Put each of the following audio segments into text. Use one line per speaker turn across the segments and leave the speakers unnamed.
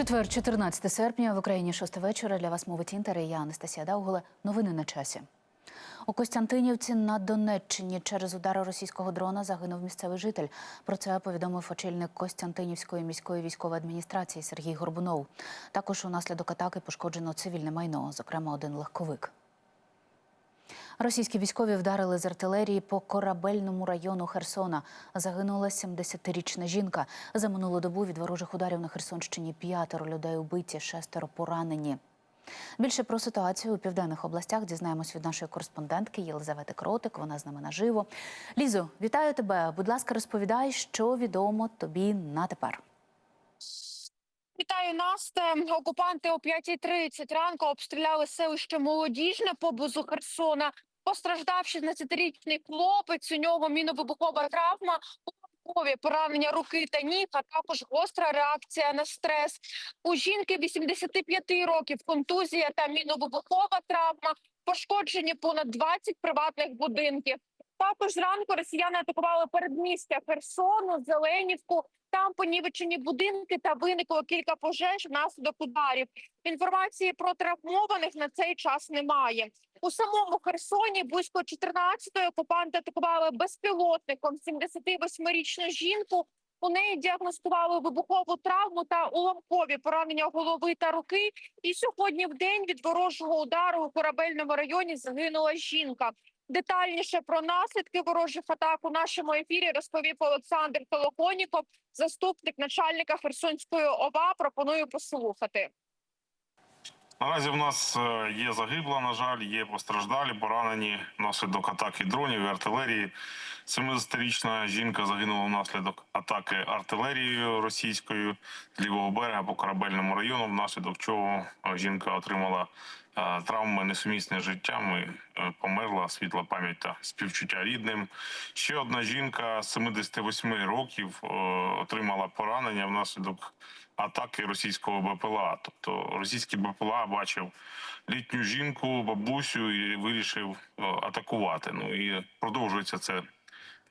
Четвер, 14 серпня в Україні 6 вечора. Для вас мовить Інтер і я Анастасія Даугола. Новини на часі. У Костянтинівці на Донеччині через удари російського дрона загинув місцевий житель. Про це повідомив очільник Костянтинівської міської військової адміністрації Сергій Горбунов. Також унаслідок атаки пошкоджено цивільне майно, зокрема один легковик. Російські військові вдарили з артилерії по корабельному району Херсона. Загинула 70-річна жінка. За минулу добу від ворожих ударів на Херсонщині п'ятеро людей убиті, шестеро поранені. Більше про ситуацію у південних областях дізнаємось від нашої кореспондентки Єлизавети Кротик. Вона з нами наживо. Лізо, вітаю тебе. Будь ласка, розповідай, що відомо тобі на тепер.
Вітаю Насте. Окупанти о 5.30 ранку обстріляли селище Молодіжне поблизу Херсона. Постраждав 16-річний хлопець. У нього міновибухова травма. Уламкові поранення руки та ніг, а також гостра реакція на стрес. У жінки 85 років контузія та міновибухова травма. Пошкоджені понад 20 приватних будинків. Також зранку росіяни атакували передмістя Херсону, Зеленівку. Там понівечені будинки та виникло кілька пожеж внаслідок ударів. Інформації про травмованих на цей час немає. У самому Херсоні близько 14-ї окупанти атакували безпілотником 78-річну жінку. У неї діагностували вибухову травму та уламкові поранення голови та руки. І сьогодні в день від ворожого удару у корабельному районі загинула жінка. Детальніше про наслідки ворожих атак у нашому ефірі розповів Олександр Толоконіков, заступник начальника Херсонської ОВА. Пропоную послухати.
Наразі в нас е, є загибла, на жаль, є постраждалі, поранені внаслідок атаки дронів і артилерії. 70-річна жінка загинула внаслідок атаки артилерією російською з лівого берега по корабельному району, внаслідок чого е, жінка отримала е, травми несумісні з життям і померла світла пам'ять та співчуття рідним. Ще одна жінка 78 років отримала поранення внаслідок атаки російського БПЛА. Тобто російський БПЛА бачив літню жінку, бабусю і вирішив е, атакувати. Ну і продовжується це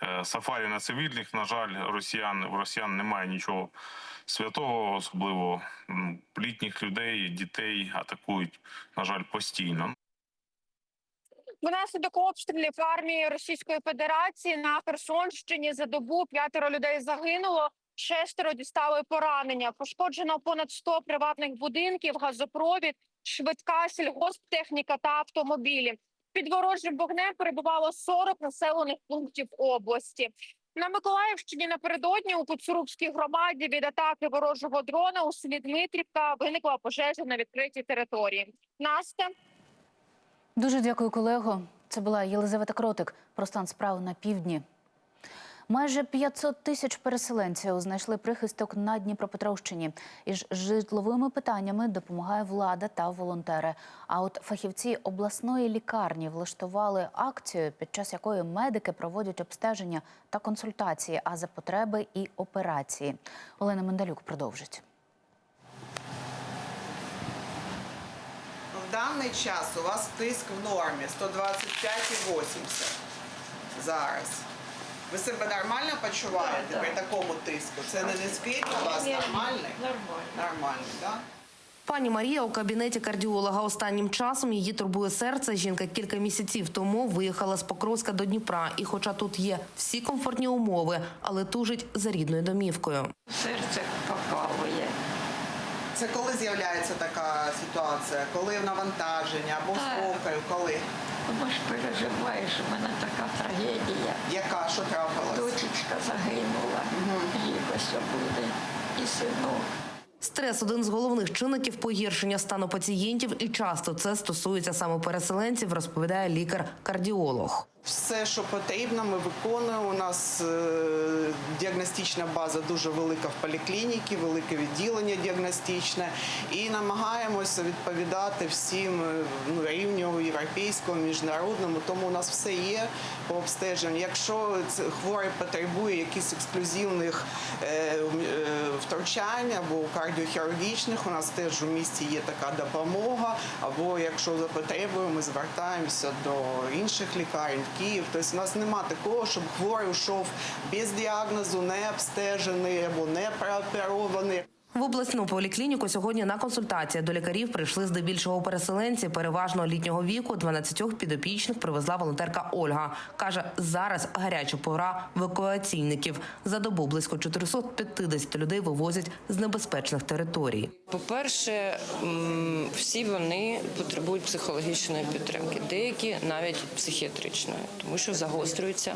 е, сафарі на цивільних. На жаль, росіян в росіян немає нічого святого, особливо літніх людей, дітей атакують, на жаль, постійно.
Внаслідок обстрілів армії Російської Федерації на Херсонщині за добу п'ятеро людей загинуло. Шестеро дістали поранення. Пошкоджено понад 100 приватних будинків, газопровід, швидка сільгосптехніка та автомобілі. Під ворожим вогнем перебувало 40 населених пунктів області. На Миколаївщині напередодні у Коцурубській громаді від атаки ворожого дрона у селі Дмитрівка виникла пожежа на відкритій території. Настя.
Дуже дякую, колего. Це була Єлизавета Кротик про стан справ на півдні. Майже 500 тисяч переселенців знайшли прихисток на Дніпропетровщині. Із житловими питаннями допомагає влада та волонтери. А от фахівці обласної лікарні влаштували акцію, під час якої медики проводять обстеження та консультації, а за потреби і операції. Олена Мендалюк продовжить.
В даний час у вас тиск в нормі 125,80 зараз. Ви себе нормально почуваєте при такому тиску? Це не низький у вас нормальний?
Нормально.
Нормальний, так?
Пані Марія у кабінеті кардіолога останнім часом її турбує серце. Жінка кілька місяців тому виїхала з Покровська до Дніпра. І, хоча тут є всі комфортні умови, але тужить за рідною домівкою.
Серце покалує.
Це коли з'являється така ситуація? Коли навантаження або спокою? Коли?
Тому ж переживаєш, у мене така трагедія.
Яка? Що трапилось?
Дочечка загинула, їй ось буде. І синок.
Стрес один з головних чинників погіршення стану пацієнтів, і часто це стосується саме переселенців, розповідає лікар-кардіолог.
Все, що потрібно, ми виконуємо. У нас е, діагностична база дуже велика в поліклініці, велике відділення діагностичне, і намагаємося відповідати всім е, ну, рівню європейському, міжнародному. Тому у нас все є по обстеженню. Якщо хворий потребує якихось ексклюзивних е, втручань або кардіохірургічних, у нас теж у місті є така допомога. Або якщо за потребою, ми звертаємося до інших лікарень в Київ. Тобто у нас нема такого, щоб хворий йшов без діагнозу, не обстежений або не прооперований.
В обласну поліклініку сьогодні на консультації до лікарів прийшли здебільшого переселенці, переважно літнього віку. 12 підопічних привезла волонтерка Ольга. Каже, зараз гаряча пора евакуаційників. За добу близько 450 людей вивозять з небезпечних територій.
По-перше, всі вони потребують психологічної підтримки, деякі навіть психіатричної, тому що загострюються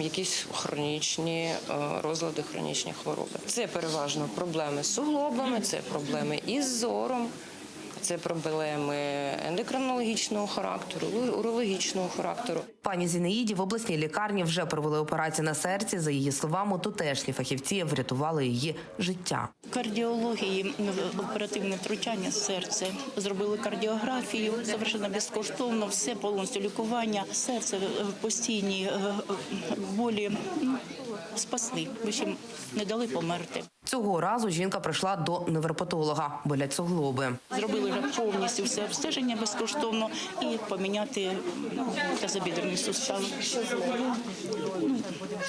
якісь хронічні е, розлади, хронічні хвороби. Це переважно проблеми з суглобами, це проблеми із зором. Це проблеми ендокринологічного характеру, урологічного характеру.
Пані Зінаїді в обласній лікарні вже провели операцію на серці. За її словами, тутешні фахівці врятували її життя.
кардіології оперативне втручання серце. Зробили кардіографію, совершенно безкоштовно, все повністю лікування. Серце е, в постійній е, е, болі ну, спасли, в общем, не дали померти.
Цього разу жінка прийшла до невропатолога, болять суглоби.
Зробили вже повністю все обстеження безкоштовно і поміняти ну, тазобідерний сустав.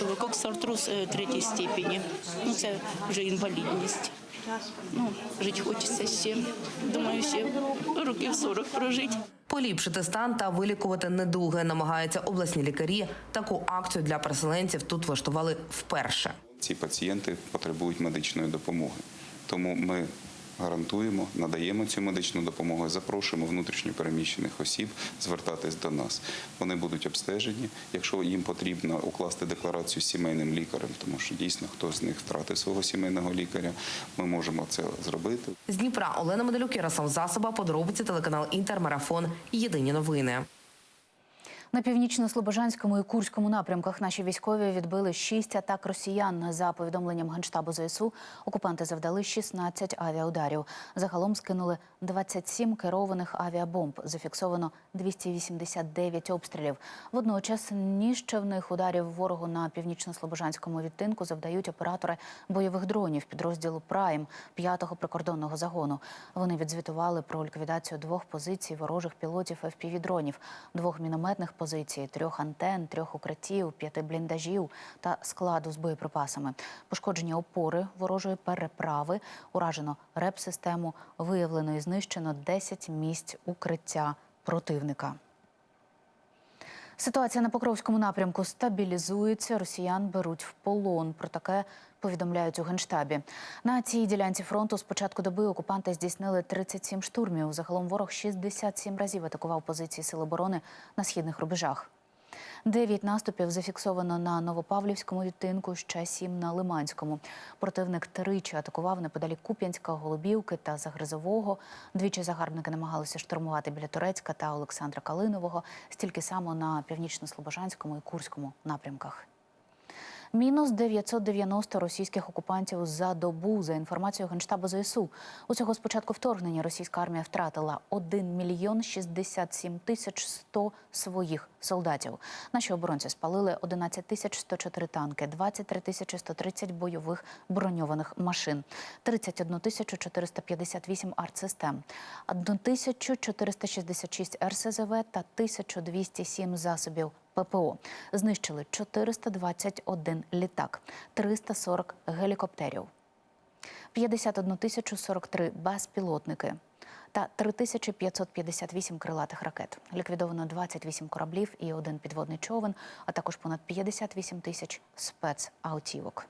Ну, коксартроз е, третій степені. Ну, це вже інвалідність. Ну, жити хочеться ще. Думаю, ще років 40 прожити.
Поліпшити стан та вилікувати недуги намагаються обласні лікарі. Таку акцію для переселенців тут влаштували вперше.
Ці пацієнти потребують медичної допомоги. Тому ми гарантуємо, надаємо цю медичну допомогу, запрошуємо внутрішньо переміщених осіб звертатись до нас. Вони будуть обстежені. Якщо їм потрібно укласти декларацію з сімейним лікарем, тому що дійсно хтось з них втратив свого сімейного лікаря, ми можемо це зробити.
З Дніпра Олена Медалюк, Ярослав Засоба, подробиці телеканал Інтермарафон. Єдині новини.
На північно-слобожанському і Курському напрямках наші військові відбили шість атак росіян. За повідомленням генштабу ЗСУ, окупанти завдали 16 авіаударів. Загалом скинули 27 керованих авіабомб. Зафіксовано 289 обстрілів. Водночас ніщівних ударів ворогу на північно-слобожанському відтинку завдають оператори бойових дронів підрозділу Прайм 5-го прикордонного загону. Вони відзвітували про ліквідацію двох позицій ворожих пілотів FPV-дронів, двох мінометних позицій, трьох антен, трьох укриттів, п'яти бліндажів та складу з боєприпасами. Пошкоджені опори ворожої переправи, уражено реп-систему, виявлено і знищено 10 місць укриття противника. Ситуація на Покровському напрямку стабілізується. Росіян беруть в полон. Про таке повідомляють у генштабі. На цій ділянці фронту з початку доби окупанти здійснили 37 штурмів. Загалом ворог 67 разів атакував позиції сил оборони на східних рубежах. Дев'ять наступів зафіксовано на Новопавлівському відтинку, ще сім на Лиманському. Противник тричі атакував неподалік Куп'янська, Голубівки та Загризового. Двічі загарбники намагалися штурмувати біля Турецька та Олександра Калинового, стільки само на північно-слобожанському і Курському напрямках. Мінус 990 російських окупантів за добу, за інформацією Генштабу ЗСУ. Усього з початку вторгнення російська армія втратила 1 мільйон 67 тисяч 100 своїх солдатів. Наші оборонці спалили 11 тисяч 104 танки, 23 тисячі 130 бойових броньованих машин, 31 тисячу 458 артсистем, 1 тисячу 466 РСЗВ та 1207 засобів ППО. Знищили 421 літак, 340 гелікоптерів, 51 тисячу 43 безпілотники та 3558 крилатих ракет. Ліквідовано 28 кораблів і один підводний човен, а також понад 58 тисяч спецаутівок.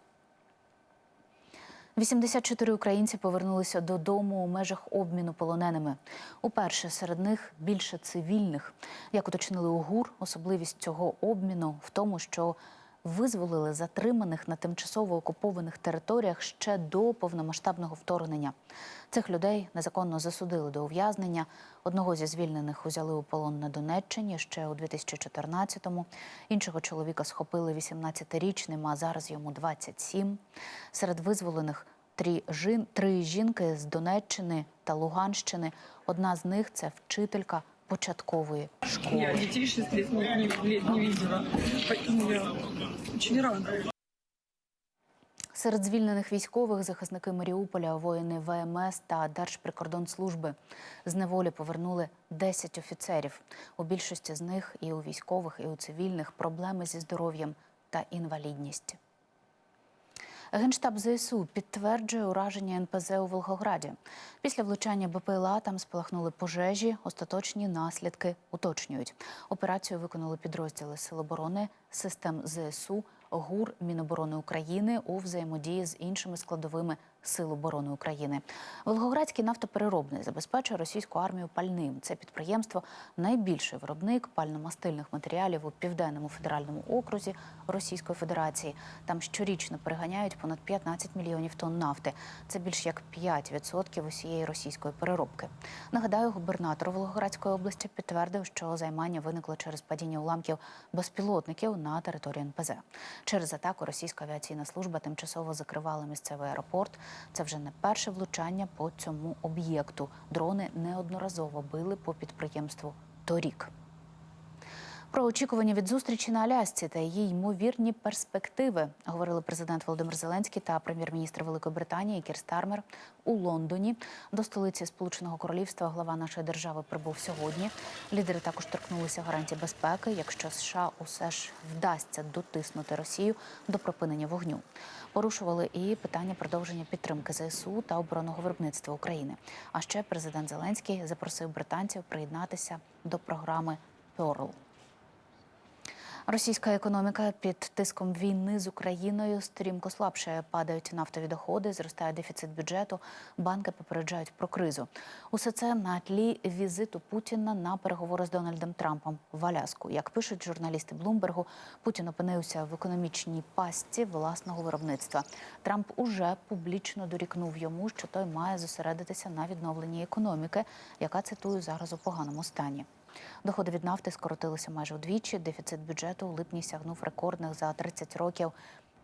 84 українці повернулися додому у межах обміну полоненими. Уперше серед них більше цивільних. Як уточнили у ГУР, особливість цього обміну в тому, що визволили затриманих на тимчасово окупованих територіях ще до повномасштабного вторгнення. Цих людей незаконно засудили до ув'язнення. Одного зі звільнених узяли у полон на Донеччині ще у 2014-му. Іншого чоловіка схопили 18-річним, а зараз йому 27. Серед визволених три, жін, три жінки з Донеччини та Луганщини. Одна з них це вчителька початкової школи.
Я детей 6 лет не, не, не видела, поэтому я очень рада.
Серед звільнених військових захисники Маріуполя, воїни ВМС та Держприкордонслужби з неволі повернули 10 офіцерів. У більшості з них і у військових, і у цивільних проблеми зі здоров'ям та інвалідність. Генштаб ЗСУ підтверджує ураження НПЗ у Волгограді. Після влучання БПЛА там спалахнули пожежі. Остаточні наслідки уточнюють. Операцію виконали підрозділи Сил оборони, систем ЗСУ, ГУР Міноборони України у взаємодії з іншими складовими Сил оборони України. Волгоградський нафтопереробний забезпечує російську армію пальним. Це підприємство найбільший виробник пально-мастильних матеріалів у південному федеральному окрузі Російської Федерації. Там щорічно переганяють понад 15 мільйонів тонн нафти. Це більш як 5% усієї російської переробки. Нагадаю, губернатор Волгоградської області підтвердив, що займання виникло через падіння уламків безпілотників на території НПЗ. Через атаку російська авіаційна служба тимчасово закривала місцевий аеропорт. Це вже не перше влучання по цьому об'єкту. Дрони неодноразово били по підприємству торік. Про очікування від зустрічі на Алясці та її ймовірні перспективи говорили президент Володимир Зеленський та прем'єр-міністр Великої Британії Кір Стармер у Лондоні. До столиці Сполученого Королівства глава нашої держави прибув сьогодні. Лідери також торкнулися гарантій безпеки, якщо США усе ж вдасться дотиснути Росію до припинення вогню. Порушували і питання продовження підтримки ЗСУ та оборонного виробництва України. А ще президент Зеленський запросив британців приєднатися до програми Pearl. Російська економіка під тиском війни з Україною стрімко слабшає. Падають нафтові доходи, зростає дефіцит бюджету. Банки попереджають про кризу. Усе це на тлі візиту Путіна на переговори з Дональдом Трампом в Аляску. Як пишуть журналісти Блумбергу, Путін опинився в економічній пастці власного виробництва. Трамп уже публічно дорікнув йому, що той має зосередитися на відновленні економіки, яка цитую зараз у поганому стані. Доходи від нафти скоротилися майже удвічі. Дефіцит бюджету у липні сягнув рекордних за 30 років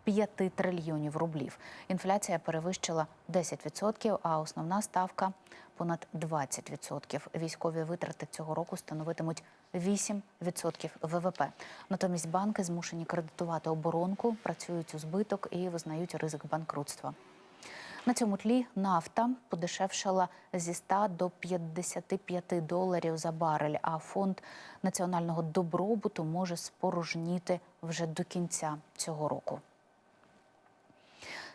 5 трильйонів рублів. Інфляція перевищила 10%, а основна ставка понад 20%. Військові витрати цього року становитимуть 8% ВВП. Натомість банки змушені кредитувати оборонку, працюють у збиток і визнають ризик банкрутства. На цьому тлі нафта подешевшала зі 100 до 55 доларів за барель, а фонд національного добробуту може спорожніти вже до кінця цього року.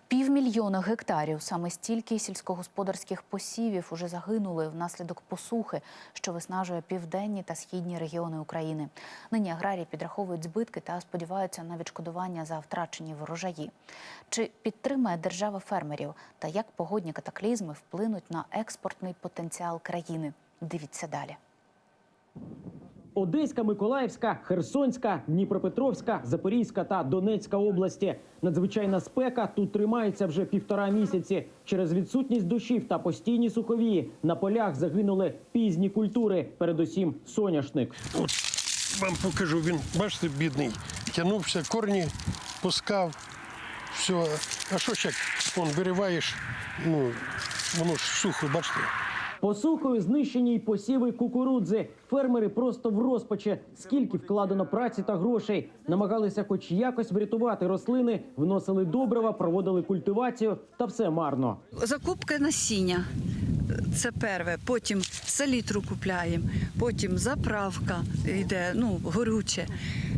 Півмільйона гектарів саме стільки сільськогосподарських посівів уже загинули внаслідок посухи, що виснажує південні та східні регіони України. Нині аграрії підраховують збитки та сподіваються на відшкодування за втрачені врожаї. Чи підтримає держава фермерів та як погодні катаклізми вплинуть на експортний потенціал країни? Дивіться далі.
Одеська, Миколаївська, Херсонська, Дніпропетровська, Запорізька та Донецька області. Надзвичайна спека тут тримається вже півтора місяці. Через відсутність дощів та постійні суховії на полях загинули пізні культури, передусім соняшник.
От вам покажу, він, бачите, бідний, тягнувся, корні пускав, все. А що ще, вон, вириваєш, ну, воно ж сухо, бачите.
Посухою знищені й посіви кукурудзи. Фермери просто в розпачі. Скільки вкладено праці та грошей. Намагалися хоч якось врятувати рослини, вносили добрива, проводили культивацію, та все марно.
Закупка насіння це перше. Потім селітру купляємо, потім заправка йде, ну горюче.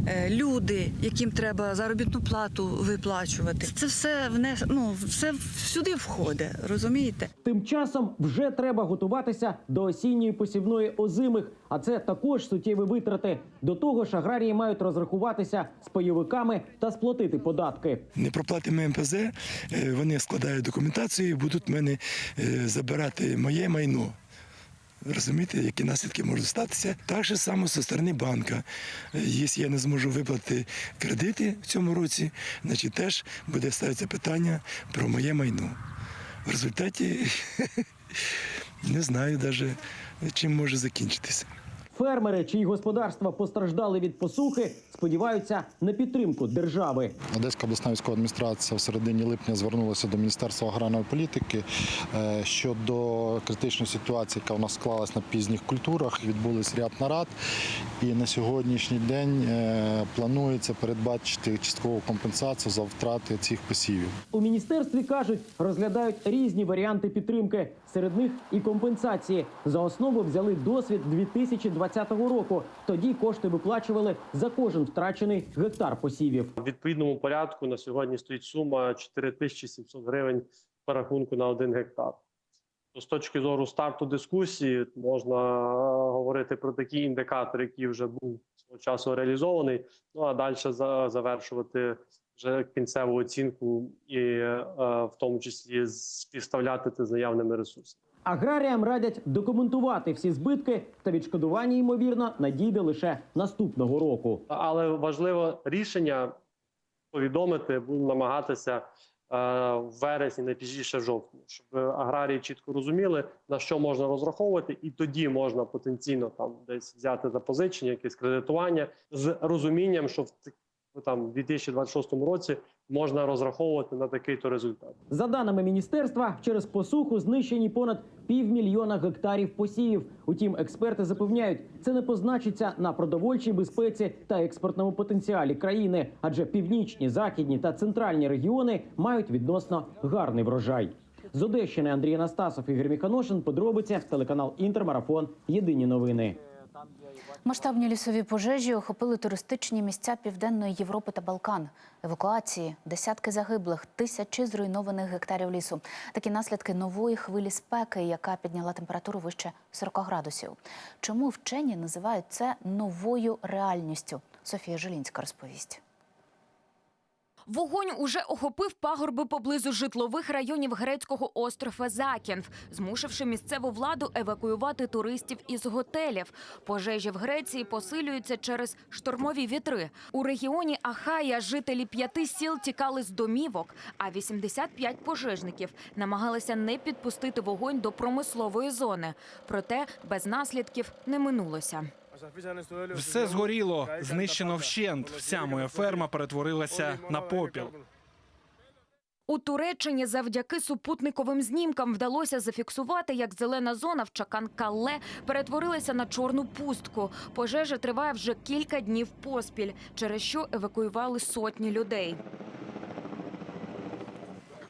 Е, Люди, яким треба заробітну плату виплачувати. Це все внес, ну, все сюди входить, розумієте?
Тим часом вже треба готуватися до осінньої посівної озимих, а це також суттєві витрати. До того ж, аграрії мають розрахуватися з пайовиками та сплатити податки.
не проплатимо МПЗ, е, вони складають документацію і будуть мене е, забирати моє майно. Розумієте, які наслідки можуть статися? Так же само зі сторони банка. Е, Якщо я не зможу виплатити кредити в цьому році, значить теж буде ставитися питання про моє майно. В результаті не знаю навіть, чим може закінчитися.
Фермери, чиї господарства постраждали від посухи, сподіваються на підтримку держави.
Одеська обласна військова адміністрація в середині липня звернулася до Міністерства аграрної політики е, щодо критичної ситуації, яка у нас склалась на пізніх культурах. Відбулись ряд нарад, і на сьогоднішній день е, планується передбачити часткову компенсацію за втрати цих посівів.
У міністерстві кажуть, розглядають різні варіанти підтримки. Серед них і компенсації. За основу взяли досвід 2020 2020 року. Тоді кошти виплачували за кожен втрачений гектар посівів.
В відповідному порядку на сьогодні стоїть сума 4700 гривень по рахунку на один гектар. З точки зору старту дискусії можна говорити про такі індикатори, які вже був свого часу реалізований. Ну а далі за- завершувати вже кінцеву оцінку і е, в тому числі співставляти це з наявними ресурсами.
Аграріям радять документувати всі збитки та відшкодування, ймовірно, надійде лише наступного року.
Але важливо рішення повідомити, будемо намагатися е, в вересні, найпізніше в жовтні, щоб аграрії чітко розуміли, на що можна розраховувати, і тоді можна потенційно там десь взяти запозичення, якесь кредитування з розумінням, що в ц- там 2026 році можна розраховувати на такий-то результат.
За даними міністерства, через посуху знищені понад півмільйона гектарів посівів. Утім, експерти запевняють, це не позначиться на продовольчій безпеці та експортному потенціалі країни, адже північні, західні та центральні регіони мають відносно гарний врожай. З Одещини Андрій Анастасов, Ігор Міханошин. Подробиці телеканал Інтермарафон. Єдині новини.
Масштабні лісові пожежі охопили туристичні місця Південної Європи та Балкан. Евакуації, десятки загиблих, тисячі зруйнованих гектарів лісу. Такі наслідки нової хвилі спеки, яка підняла температуру вище 40 градусів. Чому вчені називають це новою реальністю? Софія Жилінська розповість.
Вогонь уже охопив пагорби поблизу житлових районів грецького острова Закінф, змусивши місцеву владу евакуювати туристів із готелів. Пожежі в Греції посилюються через штормові вітри. У регіоні Ахая жителі п'яти сіл тікали з домівок, а 85 пожежників намагалися не підпустити вогонь до промислової зони. Проте без наслідків не минулося.
Все згоріло, знищено вщент. Вся моя ферма перетворилася на попіл.
У Туреччині завдяки супутниковим знімкам вдалося зафіксувати, як зелена зона в Чакан-Калле перетворилася на чорну пустку. Пожежа триває вже кілька днів поспіль, через що евакуювали сотні людей.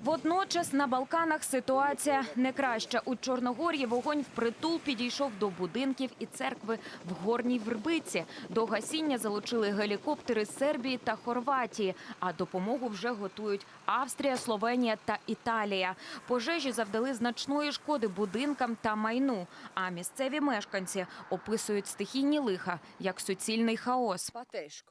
Водночас на Балканах ситуація не краща. У Чорногорії вогонь впритул підійшов до будинків і церкви в Горній Вербиці. До гасіння залучили гелікоптери Сербії та Хорватії, а допомогу вже готують Австрія, Словенія та Італія. Пожежі завдали значної шкоди будинкам та майну. А місцеві мешканці описують стихійні лиха як суцільний хаос.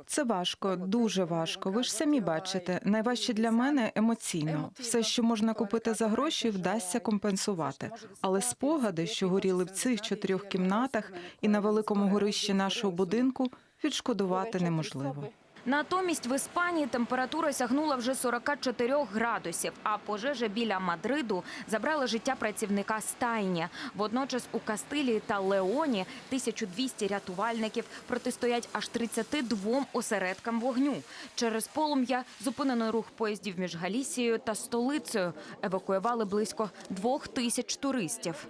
Це важко, дуже важко. Ви ж самі бачите. Найважче для мене емоційно. Все, що можна купити за гроші, вдасться компенсувати. Але спогади, що горіли в цих чотирьох кімнатах і на великому горищі нашого будинку, відшкодувати неможливо.
Натомість в Іспанії температура сягнула вже 44 градусів, а пожежа біля Мадриду забрала життя працівника стайні. Водночас у Кастилії та Леоні 1200 рятувальників протистоять аж 32 осередкам вогню. Через полум'я зупинено рух поїздів між Галісією та столицею. Евакуювали близько двох тисяч туристів.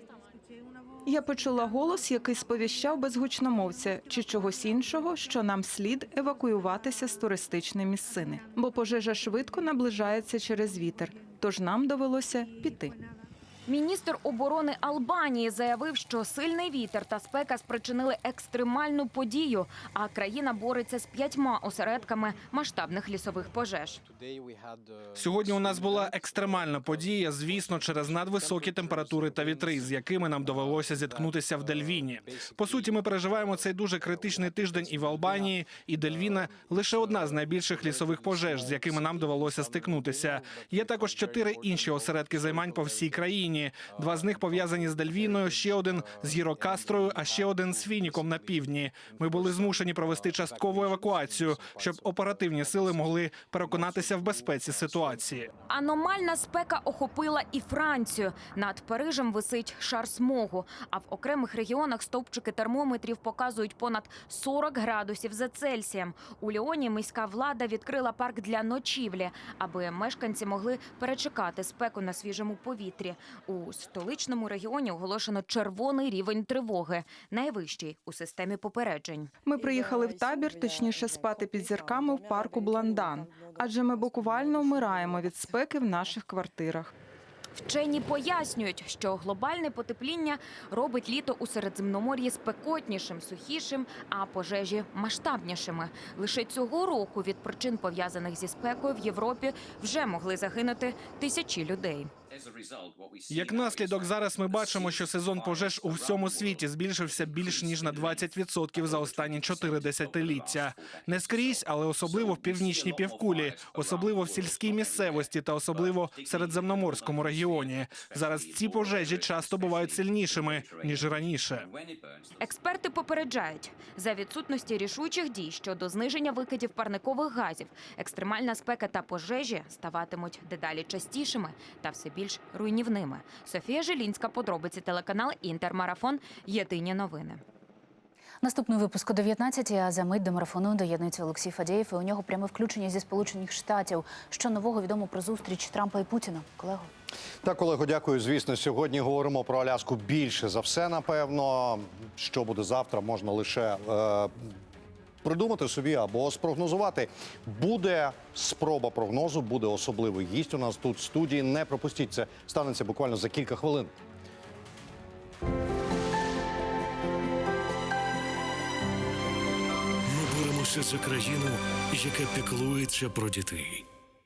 Я почула голос, який сповіщав без гучномовця чи чогось іншого, що нам слід евакуюватися з туристичної місцини, бо пожежа швидко наближається через вітер. Тож нам довелося піти.
Міністр оборони Албанії заявив, що сильний вітер та спека спричинили екстремальну подію, а країна бореться з п'ятьма осередками масштабних лісових пожеж.
Сьогодні у нас була екстремальна подія, звісно, через надвисокі температури та вітри, з якими нам довелося зіткнутися в Дельвіні. По суті, ми переживаємо цей дуже критичний тиждень і в Албанії, і Дельвіна лише одна з найбільших лісових пожеж, з якими нам довелося стикнутися. Є також чотири інші осередки займань по всій країні. Два з них пов'язані з Дельвіною, ще один з Гірокастрою, а ще один з Фініком на півдні. Ми були змушені провести часткову евакуацію, щоб оперативні сили могли переконатися в безпеці ситуації.
Аномальна спека охопила і Францію. Над Парижем висить шар смогу. А в окремих регіонах стовпчики термометрів показують понад 40 градусів за Цельсієм. У Ліоні міська влада відкрила парк для ночівлі, аби мешканці могли перечекати спеку на свіжому повітрі. У столичному регіоні оголошено червоний рівень тривоги, найвищий у системі попереджень.
Ми приїхали в табір, точніше спати під зірками в парку Бландан, адже ми буквально вмираємо від спеки в наших квартирах.
Вчені пояснюють, що глобальне потепління робить літо у Середземномор'ї спекотнішим, сухішим, а пожежі масштабнішими. Лише цього року від причин пов'язаних зі спекою в Європі вже могли загинути тисячі людей.
Як наслідок, зараз ми бачимо, що сезон пожеж у всьому світі збільшився більш ніж на 20% за останні чотири десятиліття. Не скрізь, але особливо в північній півкулі, особливо в сільській місцевості та особливо в середземноморському регіоні. Зараз ці пожежі часто бувають сильнішими ніж раніше.
Експерти попереджають за відсутності рішучих дій щодо зниження викидів парникових газів. Екстремальна спека та пожежі ставатимуть дедалі частішими та все більш руйнівними. Софія Жилінська, подробиці телеканал Інтермарафон. Єдині новини.
Наступний випуск о 19 а за мить до марафону доєднується Олексій Фадєєв. І у нього пряме включення зі Сполучених Штатів. Що нового відомо про зустріч Трампа і Путіна? Колего.
Так, колего, дякую. Звісно, сьогодні говоримо про Аляску більше за все. Напевно, що буде завтра, можна лише е, придумати собі або спрогнозувати. Буде спроба прогнозу, буде особливий гість. У нас тут в студії. Не пропустіть це. Станеться буквально за кілька хвилин.
Ми боремося за країну, яка піклується про дітей.